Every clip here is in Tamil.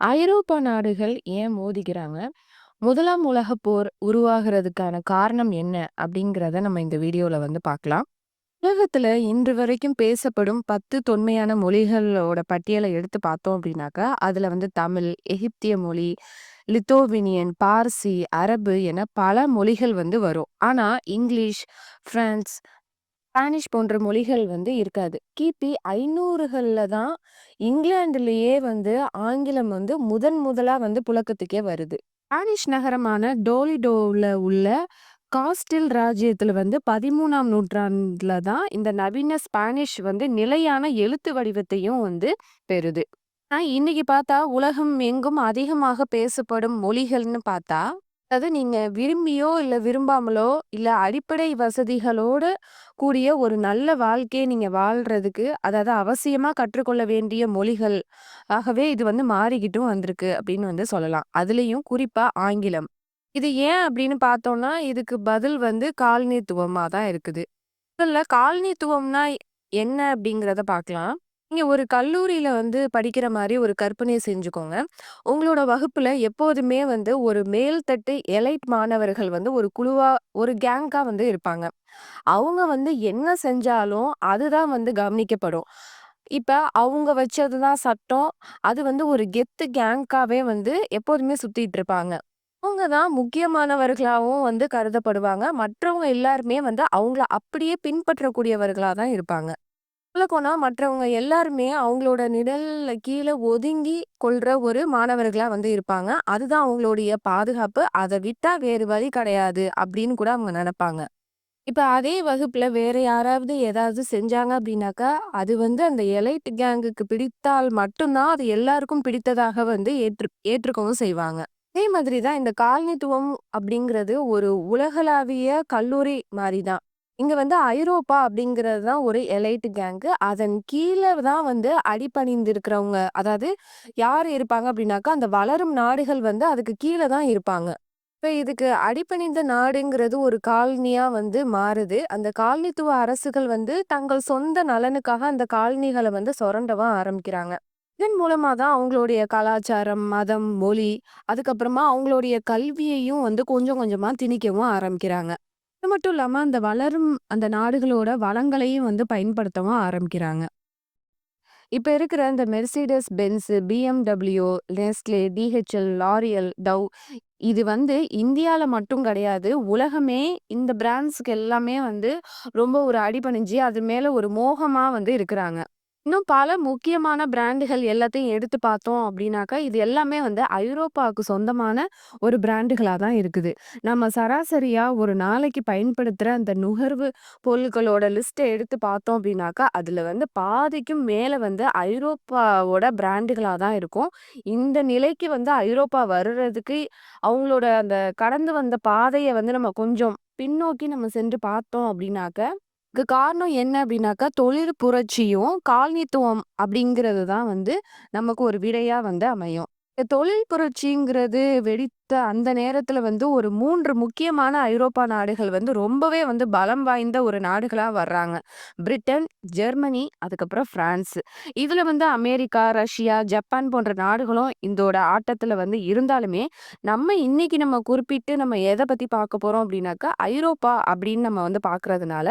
ஐரோப்பா நாடுகள் ஏன் மோதிக்கிறாங்க? முதலாம் உலகப் போர் உருவாகிறதுக்கான காரணம் என்ன? அப்படிங்கிறத நம்ம இந்த வீடியோவில் வந்து பார்க்கலாம். உலகத்துல இன்று வரைக்கும் பேசப்படும் 10 தொன்மையான மொழிகளோட பட்டியலை எடுத்து பார்த்தோம் அப்படின்னாக்கா, அதுல வந்து தமிழ், எகிப்திய மொழி, லித்தோவினியன் பார்சி, அரபு என பல மொழிகள் வந்து வரும். ஆனா இங்கிலீஷ், பிரான்ஸ், ஸ்பானிஷ் போன்ற மொழிகள் வந்து இருக்காது. கிபி 500கள்ல தான் இங்கிலாந்துலேயே வந்து ஆங்கிலம் வந்து முதன் முதலாக வந்து புழக்கத்துக்கே வருது. ஸ்பானிஷ் நகரமான டோலிடோவில் உள்ள காஸ்டில் ராஜ்யத்தில் வந்து பதிமூணாம் நூற்றாண்டில் தான் இந்த நவீன ஸ்பானிஷ் வந்து நிலையான எழுத்து வடிவத்தையும் வந்து பெறுது. ஆனால் இன்னைக்கு பார்த்தா உலகம் எங்கும் அதிகமாக பேசப்படும் மொழிகள்னு பார்த்தா, அதாவது நீங்க விரும்பியோ, இல்ல விரும்பாமலோ, இல்ல அடிப்படை வசதிகளோடு கூடிய ஒரு நல்ல வாழ்க்கையை நீங்க வாழ்றதுக்கு, அதாவது அவசியமா கற்றுக்கொள்ள வேண்டிய மொழிகள் ஆகவே இது வந்து மாறிக்கிட்டும் வந்திருக்கு அப்படின்னு வந்து சொல்லலாம். அதுலயும் குறிப்பா ஆங்கிலம். இது ஏன் அப்படின்னு பார்த்தோம்னா, இதுக்கு பதில் வந்து காலனித்துவமா தான் இருக்குது. முதல்ல காலனித்துவம்னா என்ன அப்படிங்கிறத பார்க்கலாம். நீங்க ஒரு கல்லூரியில வந்து படிக்கிற மாரி ஒரு கற்பனையை செஞ்சுக்கோங்க. உங்களோட வகுப்புல எப்போதுமே வந்து ஒரு மேல்தட்டு எலைட் மாணவர்கள் வந்து ஒரு குழுவா, ஒரு கேங்கா வந்து இருப்பாங்க. அவங்க வந்து என்ன செஞ்சாலும் அதுதான் வந்து கவனிக்கப்படும். இப்ப அவங்க வச்சது தான் சட்டம். அது வந்து ஒரு கெத்து கேங்காவே வந்து எப்போதுமே சுத்திட்டு இருப்பாங்க. அவங்க தான் முக்கியமானவர்களாவும் வந்து கருதப்படுவாங்க. மற்றவங்க எல்லாருமே வந்து அவங்கள அப்படியே பின்பற்றக்கூடியவர்களா தான் இருப்பாங்க. சொல்லப்போனா மற்றவங்க எல்லாருமே அவங்களோட நிழல்ல கீழே ஒதுங்கி கொள்ற ஒரு மாணவர்களா வந்து இருப்பாங்க. அதுதான் அவங்களுடைய பாதுகாப்பு. அதை விட்டா வேறு வழி கிடையாது அப்படின்னு கூட அவங்க நினைப்பாங்க இப்ப அதே வகுப்புல வேற யாராவது ஏதாவது செஞ்சாங்க அப்படின்னாக்கா, அது வந்து அந்த எலைட் கேங்குக்கு பிடித்தால் மட்டும்தான் அது எல்லாருக்கும் பிடித்ததாக வந்து ஏற்று ஏற்றுக்கவும் செய்வாங்க. அதே மாதிரி தான் இந்த காலனித்துவம் அப்படிங்கிறது ஒரு உலகளாவிய கல்லூரி மாதிரி தான். இங்க வந்து ஐரோப்பா அப்படிங்கிறது தான் ஒரு எலைட் கேங்கு. அதன் கீழே தான் வந்து அடிபணிந்து இருக்கிறவங்க, அதாவது யார் இருப்பாங்க அப்படின்னாக்கா, அந்த வளரும் நாடுகள் வந்து அதுக்கு கீழே தான் இருப்பாங்க. இப்போ இதுக்கு அடிபணிந்த நாடுங்கிறது ஒரு காலனியா வந்து மாறுது. அந்த காலனித்துவ அரசுகள் வந்து தங்கள் சொந்த நலனுக்காக அந்த காலனிகளை வந்து சுரண்டவும் ஆரம்பிக்கிறாங்க. இதன் மூலமாக தான் அவங்களுடைய கலாச்சாரம், மதம், மொழி, அதுக்கப்புறமா அவங்களுடைய கல்வியையும் வந்து கொஞ்சம் கொஞ்சமாக திணிக்கவும் ஆரம்பிக்கிறாங்க. அது மட்டும் இல்லாமல் அந்த வளரும் அந்த நாடுகளோட வளங்களையும் வந்து பயன்படுத்தவும் ஆரம்பிக்கிறாங்க. இப்போ இருக்கிற இந்த Mercedes Benz, BMW Nestle, DHL L'Oreal, Dove இது வந்து இந்தியாவில் மட்டும் கிடையாது. உலகமே இந்த பிராண்ட்ஸுக்கு எல்லாமே வந்து ரொம்ப ஒரு அடிபணிஞ்சு, அது மேலே ஒரு மோகமாக வந்து இருக்கிறாங்க. இன்னும் பல முக்கியமான பிராண்டுகள் எல்லாத்தையும் எடுத்து பார்த்தோம் அப்படின்னாக்கா, இது எல்லாமே வந்து ஐரோப்பாவுக்கு சொந்தமான ஒரு பிராண்டுகளாக தான் இருக்குது. நம்ம சராசரியாக ஒரு நாளைக்கு பயன்படுத்துகிற அந்த நுகர்வு பொருட்களோட லிஸ்ட்டை எடுத்து பார்த்தோம் அப்படின்னாக்கா, அதில் வந்து பாதிக்கும் மேலே வந்து ஐரோப்பாவோட பிராண்டுகளாக தான் இருக்கும். இந்த நிலைக்கு வந்து ஐரோப்பா வருறதுக்கு அவங்களோட அந்த கடந்து வந்த பாதையை வந்து நம்ம கொஞ்சம் பின்னோக்கி நம்ம சென்று பார்த்தோம் அப்படின்னாக்க, இதுக்கு காரணம் என்ன அப்படின்னாக்கா, தொழில் புரட்சியும், காலனித்துவம் அப்படிங்கிறது தான் வந்து நமக்கு ஒரு விடையாக வந்து அமையும். தொழில் புரட்சிங்கிறது வெடித்த அந்த நேரத்துல வந்து ஒரு மூன்று முக்கியமான ஐரோப்பா நாடுகள் வந்து ரொம்பவே வந்து பலம் வாய்ந்த ஒரு நாடுகளா வர்றாங்க. பிரிட்டன், ஜெர்மனி, அதுக்கப்புறம் பிரான்ஸ். இதுல வந்து அமெரிக்கா, ரஷ்யா, ஜப்பான் போன்ற நாடுகளும் இதோட ஆட்டத்துல வந்து இருந்தாலுமே, நம்ம இன்னைக்கு நம்ம குறிப்பிட்டு நம்ம எதை பத்தி பார்க்க போறோம் அப்படின்னாக்கா, ஐரோப்பா அப்படின்னு நம்ம வந்து பாக்குறதுனால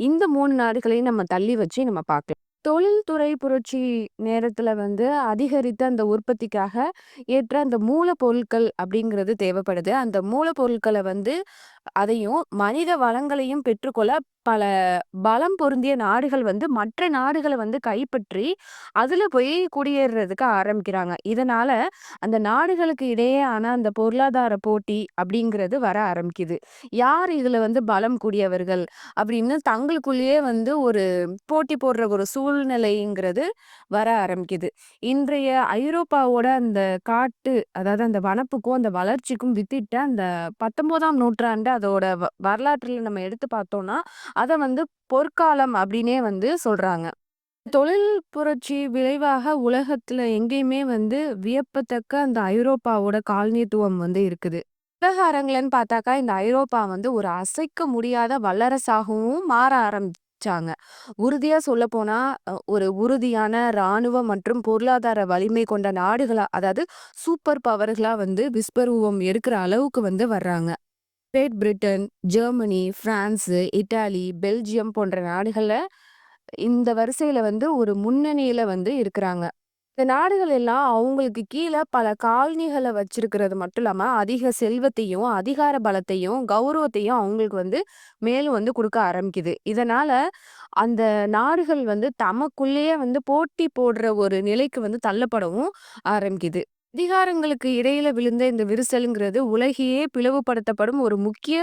இந்த மூணு நாடுகளையும் நம்ம தள்ளி வச்சு நம்ம பார்க்கலாம். தொழில்துறை புரட்சி நேரத்துல வந்து அதிகரித்த அந்த உற்பத்திக்காக ஏற்ற அந்த மூலப்பொருட்கள் அப்படிங்கிறது தேவைப்படுது. அந்த மூலப்பொருட்களை வந்து அதையும் மனித வளங்களையும் பெற்றுக்கொள்ள பல பலம் பொருந்திய நாடுகள் வந்து மற்ற நாடுகளை வந்து கைப்பற்றி, அதில் போய் குடியேறுறதுக்கு ஆரம்பிக்கிறாங்க. இதனால அந்த நாடுகளுக்கு இடையேயான அந்த பொருளாதார போட்டி அப்படிங்கிறது வர ஆரம்பிக்குது. யார் இதில் வந்து பலம் கூடியவர்கள் அப்படின்னு தங்களுக்குள்ளேயே வந்து ஒரு போட்டி போடுற ஒரு சூழ்நிலைங்கிறது வர ஆரம்பிக்குது. இன்றைய ஐரோப்பாவோட அந்த காட்டு அதாவது அந்த வனப்புக்கும், அந்த வளர்ச்சிக்கும் வித்திட்ட அந்த 19ஆம் நூற்றாண்டு அதோட வ நம்ம எடுத்து பார்த்தோம்னா, அதை வந்து பொற்காலம் அப்படின்னே வந்து சொல்றாங்க. தொழில் புரட்சி விளைவாக உலகத்துல எங்கேயுமே வந்து வியப்பத்தக்க அந்த ஐரோப்பாவோட காலனித்துவம் வந்து இருக்குது. உலகாரங்களன்னு பார்த்தாக்கா, இந்த ஐரோப்பா வந்து ஒரு அசைக்க முடியாத வல்லரசாகவும் மாற ஆரம்பிச்சுருச்சு. உறுதியாக உறுதியா சொல்லப்போனா, ஒரு உறுதியான இராணுவ மற்றும் பொருளாதார வலிமை கொண்ட நாடுகளா அதாவது சூப்பர் பவர்களா வந்து விஸ்வரூபம் எடுக்கிற அளவுக்கு வந்து வர்றாங்க. Great Britain, Germany, France, Italy, Belgium போன்ற நாடுகளில் இந்த வரிசையில் வந்து ஒரு முன்னணியில் வந்து இருக்கிறாங்க. இந்த நாடுகள் எல்லாம் அவங்களுக்கு கீழே பல காலனிகளை வச்சிருக்கிறது மட்டும் இல்லாமல் அதிக செல்வத்தையும், அதிகார பலத்தையும், கௌரவத்தையும் அவங்களுக்கு வந்து மேலும் வந்து கொடுக்க ஆரம்பிக்குது. இதனால அந்த நாடுகள் வந்து தமக்குள்ளேயே வந்து போட்டி போடுற ஒரு நிலைக்கு வந்து தள்ளப்படவும் ஆரம்பிக்குது. அதிகாரங்களுக்கு இடையில விழுந்த இந்த விரிசலுங்கிறது உலகையே பிளவுபடுத்தப்படும் ஒரு முக்கிய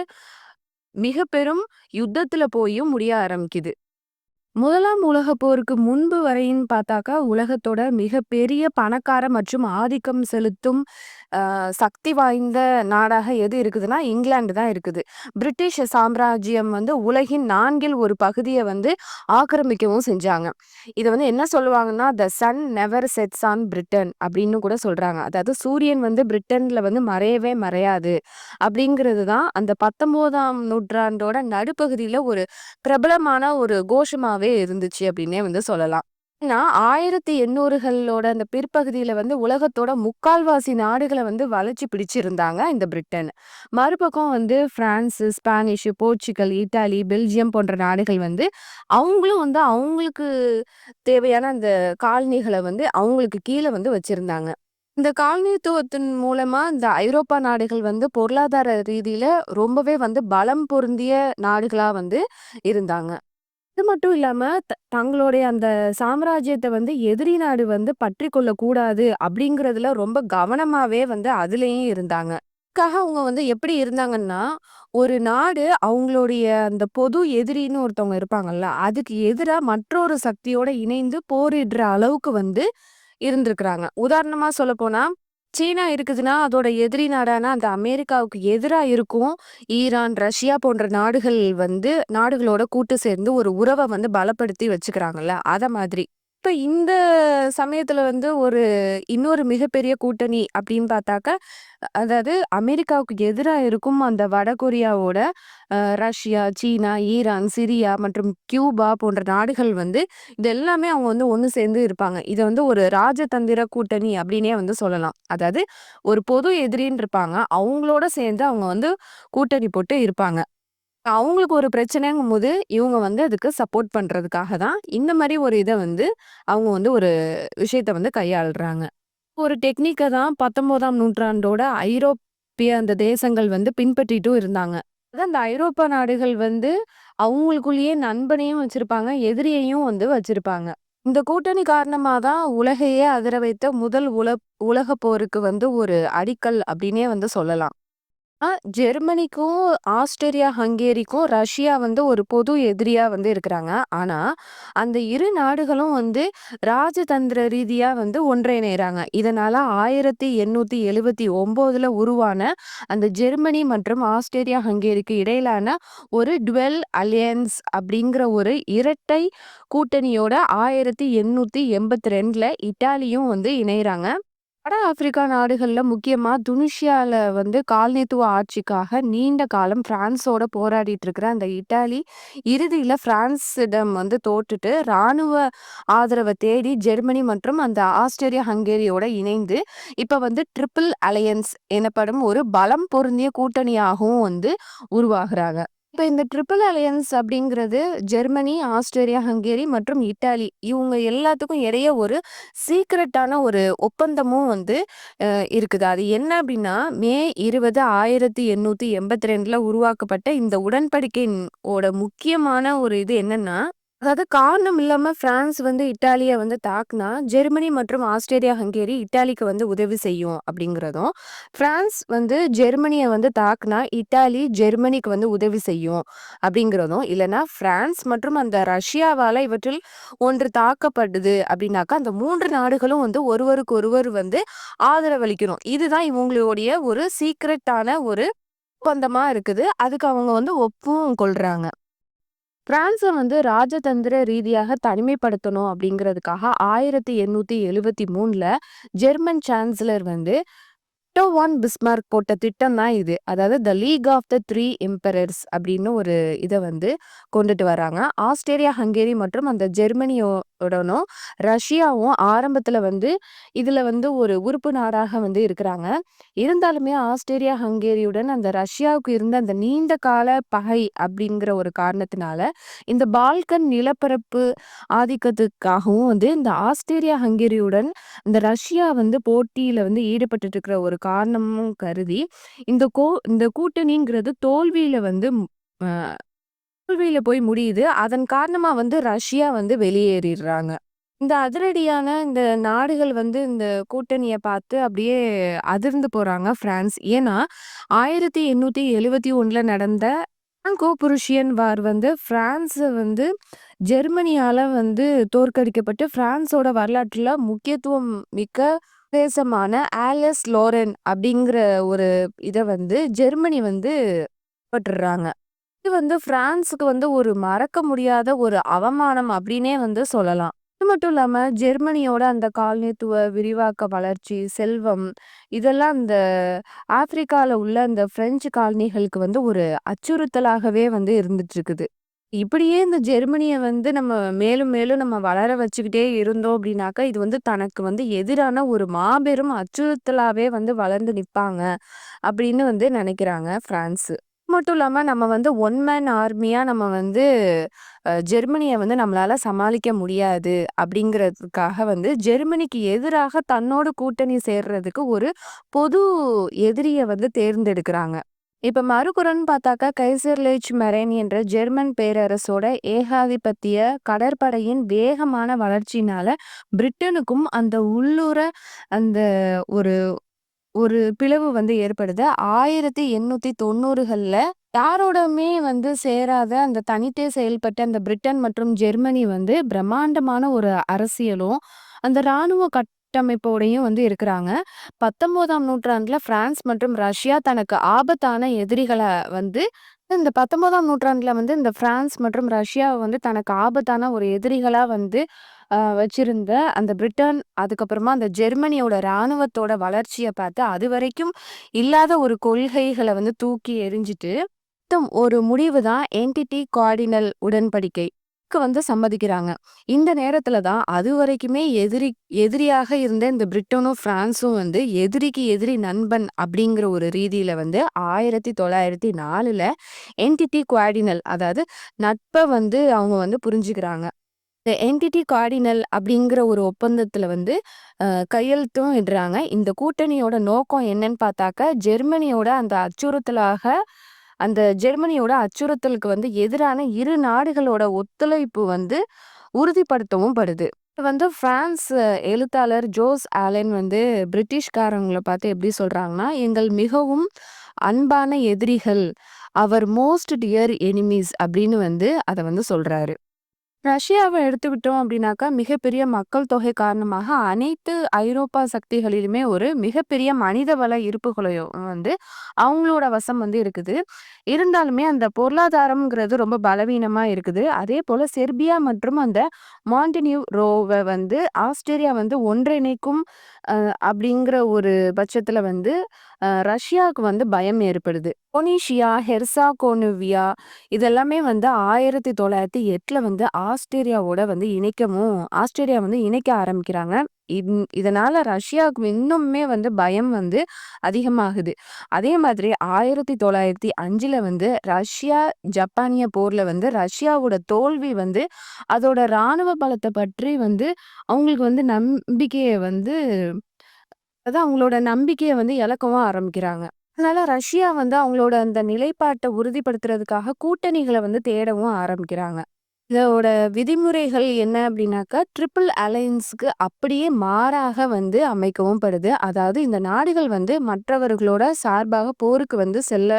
மிக பெரும் யுத்தத்துல போயும் முடிய ஆரம்பிக்குது. முதலாம் உலக போருக்கு முன்பு வரையின்னு பார்த்தாக்கா, உலகத்தோட மிகப்பெரிய பணக்கார மற்றும் ஆதிக்கம் செலுத்தும் சக்தி வாய்ந்த நாடாக எது இருக்குதுன்னா, இங்கிலாந்து தான் இருக்குது. பிரிட்டிஷ் சாம்ராஜ்யம் வந்து உலகின் நான்கில் ஒரு பகுதியை வந்து ஆக்கிரமிக்கவும் செஞ்சாங்க. இதை வந்து என்ன சொல்லுவாங்கன்னா, "the sun never sets on Britain" அப்படின்னு கூட சொல்றாங்க. அதாவது சூரியன் வந்து பிரிட்டன்ல வந்து மறையவே மறையாது. அப்படிங்கிறது தான் அந்த 19ஆம் நூற்றாண்டோட நடுப்பகுதியில ஒரு பிரபலமான ஒரு கோஷமாவே இருந்துச்சு அப்படின்னே வந்து சொல்லலாம். ஏன்னா 1800களோட அந்த பிற்பகுதியில வந்து உலகத்தோட முக்கால்வாசி நாடுகள வந்து வளச்சு பிடிச்சிருந்தாங்க இந்த பிரிட்டன். மறுபக்கம் வந்து France, Spanish, Portugal, Italy, Belgium போன்ற நாடுகள் வந்து அவங்களும் வந்து அவங்களுக்கு தேவையான அந்த காலனிகள வந்து அவங்களுக்கு கீழ வந்து வச்சிருந்தாங்க. இந்த காலனித்துவத்தின் மூலமா இந்த ஐரோப்பா நாடுகள் வந்து பொருளாதார ரீதியில ரொம்பவே வந்து பலம் பொருந்திய நாடுகளா வந்து இருந்தாங்க. அது மட்டும் இல்லாம த தங்களுடைய அந்த சாம்ராஜ்யத்த வந்து எதிரி நாடு வந்து பற்றிக்கொள்ளக்கூடாது அப்படிங்கிறதுல ரொம்ப கவனமாவே வந்து அதுலயும் இருந்தாங்க. அதுக்காக அவங்க வந்து எப்படி இருந்தாங்கன்னா, ஒரு நாடு அவங்களுடைய அந்த பொது எதிரின்னு ஒருத்தவங்க இருப்பாங்கல்ல, அதுக்கு எதிரா மற்றொரு சக்தியோட இணைந்து போரிடுற அளவுக்கு வந்து இருந்திருக்கிறாங்க. உதாரணமா சொல்லப்போனா, சீனா இருக்குதுன்னா, அதோட எதிரி நாடான அந்த அமெரிக்காவுக்கு எதிரா இருக்கும் ஈரான், ரஷ்யா போன்ற நாடுகள் வந்து நாடுகளோட கூட்டு சேர்ந்து ஒரு உறவ வந்து பலப்படுத்தி வச்சுக்கிறாங்கல்ல, அதை மாதிரி. இப்ப இந்த சமயத்துல வந்து ஒரு இன்னொரு மிகப்பெரிய கூட்டணி அப்படின்னு பார்த்தாக்கா, அதாவது அமெரிக்காவுக்கு எதிராக இருக்கும் அந்த வடகொரியாவோட ரஷ்யா, சீனா, ஈரான், சிரியா மற்றும் கியூபா போன்ற நாடுகள் வந்து இது எல்லாமே அவங்க வந்து ஒன்று சேர்ந்து இருப்பாங்க. இதை வந்து ஒரு ராஜதந்திர கூட்டணி அப்படின்னே வந்து சொல்லலாம். அதாவது ஒரு பொது எதிரின்னு இருப்பாங்க. அவங்களோட சேர்ந்து அவங்க வந்து கூட்டணி போட்டு இருப்பாங்க. அவங்களுக்கு ஒரு பிரச்சனைங்கும்போது, இவங்க வந்து அதுக்கு சப்போர்ட் பண்ணுறதுக்காக தான், இந்த மாதிரி ஒரு இதை வந்து அவங்க வந்து ஒரு விஷயத்த வந்து கையாளுறாங்க. ஒரு டெக்னிக்கை தான் 19ஆம் நூற்றாண்டோட ஐரோப்பிய அந்த தேசங்கள் வந்து பின்பற்றிட்டும் இருந்தாங்க. அதான் அந்த ஐரோப்பா நாடுகள் வந்து அவங்களுக்குள்ளேயே நண்பனையும் வச்சுருப்பாங்க எதிரியையும் வந்து வச்சுருப்பாங்க இந்த கூட்டணி காரணமாக தான் உலகையே அதிர வைத்த முதல் உல உலக போருக்கு வந்து ஒரு அடிக்கல் அப்படின்னே வந்து சொல்லலாம். ஆ ஜெர்மனிக்கும், ஆஸ்திரியா, ஹங்கேரிக்கும் ரஷ்யா வந்து ஒரு பொது எதிரியா வந்து இருக்கிறாங்க. ஆனா, அந்த இரு நாடுகளும் வந்து ராஜதந்திர ரீதியா வந்து ஒன்றிணையறாங்க. இதனால 1879ல உருவான அந்த ஜெர்மனி மற்றும் ஆஸ்திரியா, ஹங்கேரிக்கு இடையிலான ஒரு டுவெல் அலியன்ஸ் அப்படிங்கிற ஒரு இரட்டை கூட்டணியோட 1882ல இட்டாலியும் வந்து இணையறாங்க. வட ஆப்பிரிக்கா நாடுகள்ல முக்கியமா துனிஷியாவில் வந்து காலனித்துவ ஆட்சிக்காக நீண்ட காலம் பிரான்ஸோட போராடிட்டு இருக்கிற அந்த இட்டாலி இறுதியில பிரான்ஸிடம் வந்து தோற்றுட்டு ராணுவ ஆதரவை தேடி ஜெர்மனி மற்றும் அந்த ஆஸ்திரேலிய ஹங்கேரியோட இணைந்து இப்ப வந்து ட்ரிபிள் அலையன்ஸ் எனப்படும் ஒரு பலம் பொருந்திய கூட்டணியாகவும் வந்து உருவாகிறாங்க. இப்போ இந்த ட்ரிபிள் அலையன்ஸ் அப்படிங்கிறது ஜெர்மனி, ஆஸ்திரேலியா, ஹங்கேரி மற்றும் இட்டாலி இவங்க எல்லாத்துக்கும் இடைய ஒரு சீக்ரெட்டான ஒரு ஒப்பந்தமும் வந்து அ இருக்குது. அது என்ன அப்படின்னா, மே 20, 1882ல உருவாக்கப்பட்ட இந்த உடன்படிக்கையின் ஓட முக்கியமான ஒரு இது என்னன்னா, அதாவது காரணம் இல்லாம பிரான்ஸ் வந்து இட்டாலியை வந்து தாக்குனா, ஜெர்மனி மற்றும் ஆஸ்திரேலியா, ஹங்கேரி இட்டாலிக்கு வந்து உதவி செய்யும் அப்படிங்கிறதும், பிரான்ஸ் வந்து ஜெர்மனியை வந்து தாக்குனா, இட்டாலி ஜெர்மனிக்கு வந்து உதவி செய்யும் அப்படிங்கிறதும், இல்லைன்னா பிரான்ஸ் மற்றும் அந்த ரஷ்யாவால இவற்றில் ஒன்று தாக்கப்படுது அப்படின்னாக்கா, அந்த மூன்று நாடுகளும் வந்து ஒருவருக்கு ஒருவர் வந்து ஆதரவளிக்கணும். இதுதான் இவங்களுடைய ஒரு சீக்ரெட்டான ஒரு ஒப்பந்தமா இருக்குது. அதுக்கு அவங்க வந்து ஒப்பும் கொள்றாங்க. பிரான்ஸை வந்து ராஜதந்திர ரீதியாக தனிமைப்படுத்தணும் அப்படிங்கிறதுக்காக 1873ல ஜெர்மன் சான்சலர் வந்து டோ ஒன் பிஸ்மார்க் போட்ட திட்டம் தான் இது. அதாவது the league of the three emperors அப்படின்னு ஒரு இதை வந்து கொண்டுட்டு வராங்க. ஆஸ்திரேலியா, ஹங்கேரி மற்றும் அந்த ஜெர்மனியோ உடனும் ரஷ்யாவும் ஆரம்பத்துல வந்து இதுல வந்து ஒரு உறுப்பு நாடாக வந்து இருக்கிறாங்க. இருந்தாலுமே ஆஸ்திரேலியா, ஹங்கேரியுடன் அந்த ரஷ்யாவுக்கு இருந்த அந்த நீண்ட கால பகை அப்படிங்கிற ஒரு காரணத்தினால, இந்த பால்கன் நிலப்பரப்பு ஆதிக்கத்துக்காகவும் வந்து இந்த ஆஸ்திரேலியா, ஹங்கேரியுடன் இந்த ரஷ்யா வந்து போட்டியில வந்து ஈடுபட்டு இருக்கிற ஒரு காரணமும் கருதி, இந்த கோ இந்த கூட்டணிங்கிறது தோல்வியில வந்து தோல்வியில போய் முடியுது. அதன் காரணமா வந்து ரஷ்யா வந்து வெளியேறிடுறாங்க. இந்த அதிரடியான இந்த நாடுகள் வந்து இந்த கூட்டணியை பார்த்து அப்படியே அதிர்ந்து போறாங்க பிரான்ஸ். ஏன்னா, 1871ல நடந்த கோபுருஷியன் புருஷியன் வார் வந்து ஃப்ரான்ஸை வந்து ஜெர்மனியால் வந்து தோற்கடிக்கப்பட்டு, பிரான்ஸோட வரலாற்றில் முக்கியத்துவம் மிக்க தேசமான ஆலஸ் லோரன் அப்படிங்கிற ஒரு இதை வந்து ஜெர்மனி வந்து கைப்பற்றுறாங்க. இது வந்து பிரான்ஸுக்கு வந்து ஒரு மறக்க முடியாத ஒரு அவமானம் அப்படின்னே வந்து சொல்லலாம். இது மட்டும் இல்லாம ஜெர்மனியோட அந்த காலனித்துவ விரிவாக்க வளர்ச்சி, செல்வம் இதெல்லாம் இந்த ஆப்பிரிக்கால உள்ள அந்த பிரெஞ்சு காலனிகளுக்கு வந்து ஒரு அச்சுறுத்தலாகவே வந்து இருந்துட்டு இருக்குது. இப்படியே இந்த ஜெர்மனியை வந்து நம்ம மேலும் மேலும் நம்ம வளர வச்சுக்கிட்டே இருந்தோம் அப்படின்னாக்கா, இது வந்து தனக்கு வந்து எதிரான ஒரு மாபெரும் அச்சுறுத்தலாகவே வந்து வளர்ந்து நிற்பாங்க அப்படின்னு வந்து நினைக்கிறாங்க ஃப்ரான்ஸு மட்டும் இல்லாமல் நம்ம வந்து ஒன் மேன் ஆர்மியாக நம்ம வந்து ஜெர்மனியை வந்து நம்மளால சமாளிக்க முடியாது அப்படிங்கிறதுக்காக வந்து ஜெர்மனிக்கு எதிராக தன்னோட கூட்டணி சேர்றதுக்கு ஒரு பொது எதிரியை வந்து தேர்ந்தெடுக்கிறாங்க. இப்போ மறுகுறன்னு பார்த்தாக்கா கைசர்லேச் மெரேன் என்ற ஜெர்மன் பேரரசோட ஏகாதிபத்திய கடற்படையின் வேகமான வளர்ச்சினால பிரிட்டனுக்கும் அந்த உள்ளூர அந்த ஒரு ஒரு பிளவு வந்து ஏற்படுது. 1890கள்ல யாரோடமே வந்து சேராத அந்த தனித்தே செயல்பட்ட அந்த பிரிட்டன் மற்றும் ஜெர்மனி வந்து பிரம்மாண்டமான ஒரு அரசியலும், அந்த ராணுவ கட்டமைப்போடையும் வந்து இருக்கிறாங்க. 19ஆம் நூற்றாண்டுல பிரான்ஸ் மற்றும் ரஷ்யா தனக்கு ஆபத்தான எதிரிகளை வந்து இந்த 19ஆம் நூற்றாண்டுல வந்து இந்த பிரான்ஸ் மற்றும் ரஷ்யாவை வந்து தனக்கு ஆபத்தான ஒரு எதிரிகளா வந்து வச்சிருந்த அந்த பிரிட்டன், அதுக்கப்புறமா அந்த ஜெர்மனியோட இராணுவத்தோட வளர்ச்சியை பார்த்து அது வரைக்கும் இல்லாத ஒரு கொள்கைகளை வந்து தூக்கி எரிஞ்சிட்டு மொத்தம் ஒரு முடிவு தான் என்டிடி கார்டினல் உடன்படிக்கை. வந்து சம்மதிக்கிறாங்க. இந்த நேரத்துல தான் அது வரைக்குமே எதிரி எதிரியாக இருந்த இந்த பிரிட்டனும், பிரான்ஸும் வந்து எதிரிக்கு எதிரி நண்பன் அப்படிங்கிற ஒரு ரீதியில வந்து ஆயிரத்தி தொள்ளாயிரத்தி நாலுல என்டிடி குவாடினல் அதாவது நட்பை வந்து அவங்க வந்து புரிஞ்சுக்கிறாங்க. இந்த என்டிட்டி கார்டினல் அப்படிங்கிற ஒரு ஒப்பந்தத்தில் வந்து கையெழுத்தும் இடுறாங்க. இந்த கூட்டணியோட நோக்கம் என்னன்னு பார்த்தாக்கா, ஜெர்மனியோட அந்த அச்சுறுத்தலாக அந்த ஜெர்மனியோட அச்சுறுத்தலுக்கு வந்து எதிரான இரு நாடுகளோட ஒத்துழைப்பு வந்து உறுதிப்படுத்தவும் படுது. வந்து பிரான்ஸ் எழுத்தாளர் ஜோஸ் ஆலன் வந்து பிரிட்டிஷ்காரங்களை பார்த்து எப்படி சொல்கிறாங்கன்னா "எங்கள் மிகவும் அன்பான எதிரிகள். அவர் மோஸ்ட் டியர் எனிமீஸ்" அப்படின்னு வந்து அதை வந்து சொல்கிறாரு ரஷ்யாவை எடுத்துக்கிட்டோம் அப்படின்னாக்கா, மிகப்பெரிய மக்கள் தொகை காரணமாக அனைத்து ஐரோப்பா சக்திகளிலுமே ஒரு மிகப்பெரிய மனிதவள இருப்புகளையும் வந்து அவங்களோட வசம் வந்து இருக்குது. இருந்தாலுமே அந்த பொருளாதாரம்ங்கிறது ரொம்ப பலவீனமா இருக்குது. அதே போல் செர்பியா மற்றும் அந்த மான்டினியூரோவ வந்து ஆஸ்திரேலியா வந்து ஒன்றிணைக்கும் அப்படிங்கிற ஒரு பட்சத்துல வந்து ரஷ்யாவுக்கு வந்து பயம் ஏற்படுது. கொனீஷியா ஹெர்சா கோனுவியா இதெல்லாமே வந்து 1908ல வந்து ஆஸ்திரேலியாவோட வந்து இணைக்கவும் ஆஸ்திரேலியா வந்து இணைக்க ஆரம்பிக்கிறாங்க. இன் இதனால ரஷ்யாவுக்கு இன்னுமே வந்து பயம் வந்து அதிகமாகுது. அதே மாதிரி 1905ல வந்து ரஷ்யா, ஜப்பானிய போரில் வந்து ரஷ்யாவோட தோல்வி வந்து அதோட ராணுவ பலத்தை பற்றி வந்து அவங்களுக்கு வந்து நம்பிக்கையை வந்து அதான் அவங்களோட நம்பிக்கையை வந்து இழக்கவும் ஆரம்பிக்கிறாங்க. அதனால ரஷ்யா வந்து அவங்களோட அந்த நிலைப்பாட்டை உறுதிப்படுத்துறதுக்காக கூட்டணிகளை வந்து தேடவும் ஆரம்பிக்கிறாங்க. இதோட விதிமுறைகள் என்ன அப்படின்னாக்கா, ட்ரிபிள் அலையன்ஸுக்கு அப்படியே மாறாக வந்து அமைக்கவும் படுது. அதாவது இந்த நாடுகள் வந்து மற்றவர்களோட சார்பாக போருக்கு வந்து செல்ல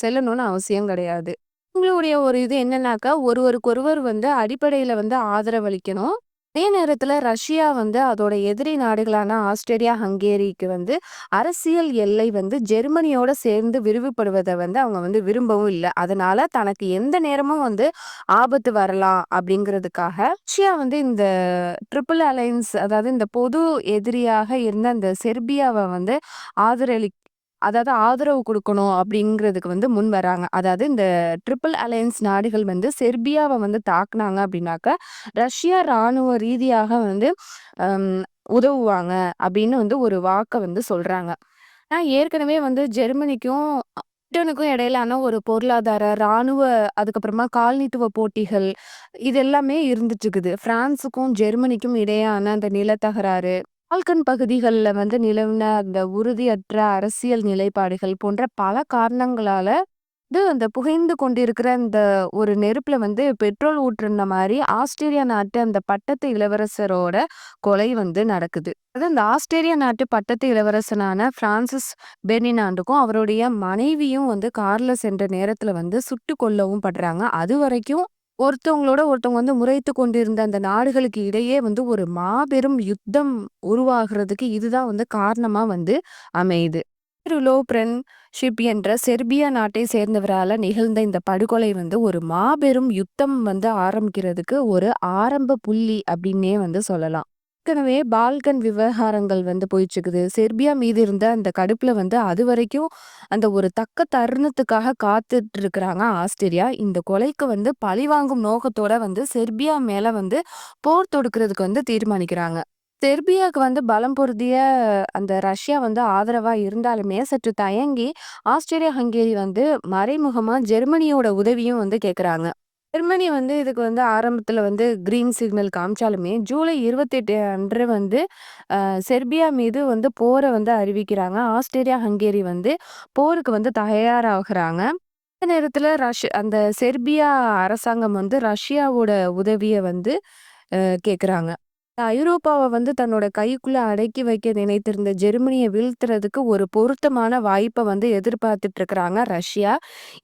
செல்லணும்னு அவசியம் கிடையாது. உங்களுடைய ஒரு இது என்னன்னாக்கா, ஒருவருக்கொருவர் வந்து அடிப்படையில் வந்து ஆதரவளிக்கணும். அதே நேரத்துல ரஷ்யா வந்து அதோட எதிரி நாடுகளான ஆஸ்திரேலியா, ஹங்கேரிக்கு வந்து அரசியல் எல்லை வந்து ஜெர்மனியோட சேர்ந்து விரிவுபடுவதை வந்து அவங்க வந்து விரும்பவும் இல்லை. அதனால தனக்கு எந்த நேரமும் வந்து ஆபத்து வரலாம் அப்படிங்கிறதுக்காக ரஷ்யா வந்து இந்த ட்ரிபிள் அலைன்ஸ் அதாவது இந்த பொது எதிரியாக இருந்த அந்த செர்பியாவை வந்து ஆதரளி அதாவது ஆதரவு கொடுக்கணும் அப்படிங்கிறதுக்கு வந்து முன் வராங்க. அதாவது இந்த ட்ரிபிள் அலையன்ஸ் நாடுகள் வந்து செர்பியாவை வந்து தாக்குனாங்க அப்படின்னாக்க, ரஷ்யா ராணுவ ரீதியாக வந்து உதவுவாங்க அப்படின்னு வந்து ஒரு வாக்கை வந்து சொல்றாங்க. நான் ஏற்கனவே வந்து ஜெர்மனிக்கும் பிரிட்டனுக்கும் இடையிலான ஒரு பொருளாதார, ராணுவ அதுக்கப்புறமா காலனித்துவ போட்டிகள் இது எல்லாமே இருந்துட்டு இருக்குது. பிரான்ஸுக்கும், ஜெர்மனிக்கும் இடையான அந்த நிலத்தகராறு பால்கன் பகுதிகளில் வந்து நிலவின அந்த உறுதியற்ற அரசியல் நிலைப்பாடுகள் போன்ற பல காரணங்களால் இது அந்த புகைந்து கொண்டிருக்கிற அந்த ஒரு நெருப்பில் வந்து பெட்ரோல் ஊற்றுன மாதிரி ஆஸ்திரேலியா நாட்டு அந்த பட்டத்து இளவரசரோட கொலை வந்து நடக்குது. அது அந்த ஆஸ்திரேலியா நாட்டு பட்டத்து இளவரசனான பிரான்சிஸ் பெர்னினாண்டுக்கும் அவருடைய மனைவியும் வந்து காரில் சென்ற நேரத்தில் வந்து சுட்டு கொல்லவும் படுறாங்க. அது வரைக்கும் ஒருத்தவங்களோட ஒருத்தவங்க வந்து முறைத்து கொண்டிருந்த அந்த நாடுகளுக்கு இடையே வந்து ஒரு மாபெரும் யுத்தம் உருவாகிறதுக்கு இதுதான் வந்து காரணமா வந்து அமையுது. லோப்ரென் ஷிப் என்ற செர்பியா நாட்டை சேர்ந்தவரால் நிகழ்ந்த இந்த படுகொலை வந்து ஒரு மாபெரும் யுத்தம் வந்து ஆரம்பிக்கிறதுக்கு ஒரு ஆரம்ப புள்ளி அப்படின்னே வந்து சொல்லலாம். ஏற்கனவே பால்கன் விவகாரங்கள் வந்து போயிட்டுருக்குது. செர்பியா மீது இருந்த அந்த கடுப்பில் வந்து அது வரைக்கும் அந்த ஒரு தக்க தருணத்துக்காக காத்துட்டு இருக்கிறாங்க ஆஸ்திரேலியா. இந்த கொலைக்கு வந்து பழிவாங்கும் நோக்கத்தோட வந்து செர்பியா மேலே வந்து போர் தொடுக்கிறதுக்கு வந்து தீர்மானிக்கிறாங்க. செர்பியாவுக்கு வந்து பலம் பொருதிய அந்த ரஷ்யா வந்து ஆதரவாக இருந்தாலுமே சற்று தயங்கி ஆஸ்திரேலியா, ஹங்கேரி வந்து மறைமுகமாக ஜெர்மனியோட உதவியும் வந்து கேட்குறாங்க. ஜெர்மனி வந்து இதுக்கு வந்து ஆரம்பத்துல வந்து கிரீன் சிக்னல் காமிச்சாலுமே, ஜூலை 28 அன்று வந்து செர்பியா மீது வந்து போரை வந்து அறிவிக்கிறாங்க. ஆஸ்திரேலியா, ஹங்கேரி வந்து போருக்கு வந்து தயாராகிறாங்க அந்த நேரத்துல ரஷ் அந்த செர்பியா அரசாங்கம் வந்து ரஷ்யாவோட உதவியை வந்து கேட்குறாங்க. ஐரோப்பாவை வந்து தன்னோட கைக்குள்ள அடக்கி வைக்க நினைத்திருந்த ஜெர்மனியை வீழ்த்துறதுக்கு ஒரு பொருத்தமான வாய்ப்பை வந்து எதிர்பார்த்துட்டு இருக்கிறாங்க ரஷ்யா.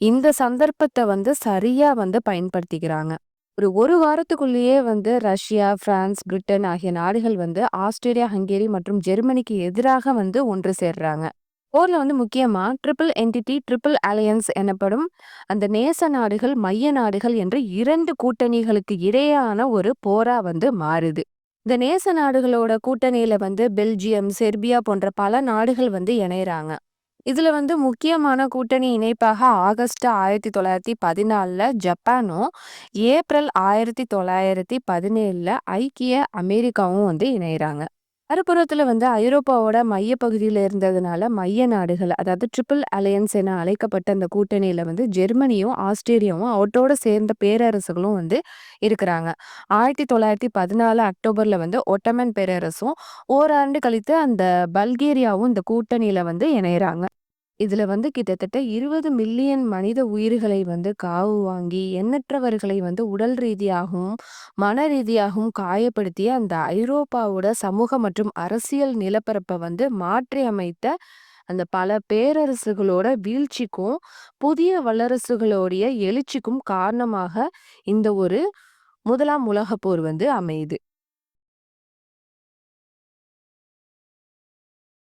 இந்த சந்தர்ப்பத்தை வந்து சரியா வந்து பயன்படுத்திக்கிறாங்க. ஒரு ஒரு வாரத்துக்குள்ளேயே வந்து ரஷ்யா, பிரான்ஸ், பிரிட்டன் ஆகிய நாடுகள் வந்து ஆஸ்திரேலியா, ஹங்கேரி மற்றும் ஜெர்மனிக்கு எதிராக வந்து ஒன்று சேர்றாங்க. போர்ல வந்து முக்கியமா ட்ரிபிள் என்டிட்டி, ட்ரிபிள் அலையன்ஸ் எனப்படும் அந்த நேச நாடுகள், மைய நாடுகள் என்று இரண்டு கூட்டணிகளுக்கு இடையான ஒரு போரா வந்து மாறுது. இந்த நேச நாடுகளோட கூட்டணியில வந்து பெல்ஜியம், செர்பியா போன்ற பல நாடுகள் வந்து இணையறாங்க. இதுல வந்து முக்கியமான கூட்டணி இணைப்பாக ஆகஸ்ட் 1914ல ஜப்பானும், ஏப்ரல் 1917ல ஐக்கிய அமெரிக்காவும் வந்து இணைகிறாங்க மறுபுறத்துல வந்து ஐரோப்பாவோட மையப்பகுதியில் இருந்ததுனால மைய நாடுகள் அதாவது ட்ரிபிள் அலையன்ஸ் என அழைக்கப்பட்ட அந்த கூட்டணியில் வந்து ஜெர்மனியும், ஆஸ்திரேலியாவும் அவட்டோட சேர்ந்த பேரரசுகளும் வந்து இருக்கிறாங்க. ஆயிரத்தி தொள்ளாயிரத்தி பதினாலு அக்டோபரில் வந்து ஒட்டமன் பேரரசும், ஓராண்டு கழித்து அந்த பல்கேரியாவும் இந்த கூட்டணியில் வந்து இணையறாங்க. இதில் வந்து கிட்டத்தட்ட 20 மில்லியன் மனித உயிர்களை வந்து காவு வாங்கி, எண்ணற்றவர்களை வந்து உடல் ரீதியாகவும், மன ரீதியாகவும் காயப்படுத்திய அந்த ஐரோப்பாவோட சமூக மற்றும் அரசியல் நிலப்பரப்பை வந்து மாற்றி அமைத்த அந்த பல பேரரசுகளோட வீழ்ச்சிக்கும், புதிய வல்லரசுகளோடைய எழுச்சிக்கும் காரணமாக இந்த ஒரு முதலாம் உலகப்போர் வந்து அமையுது.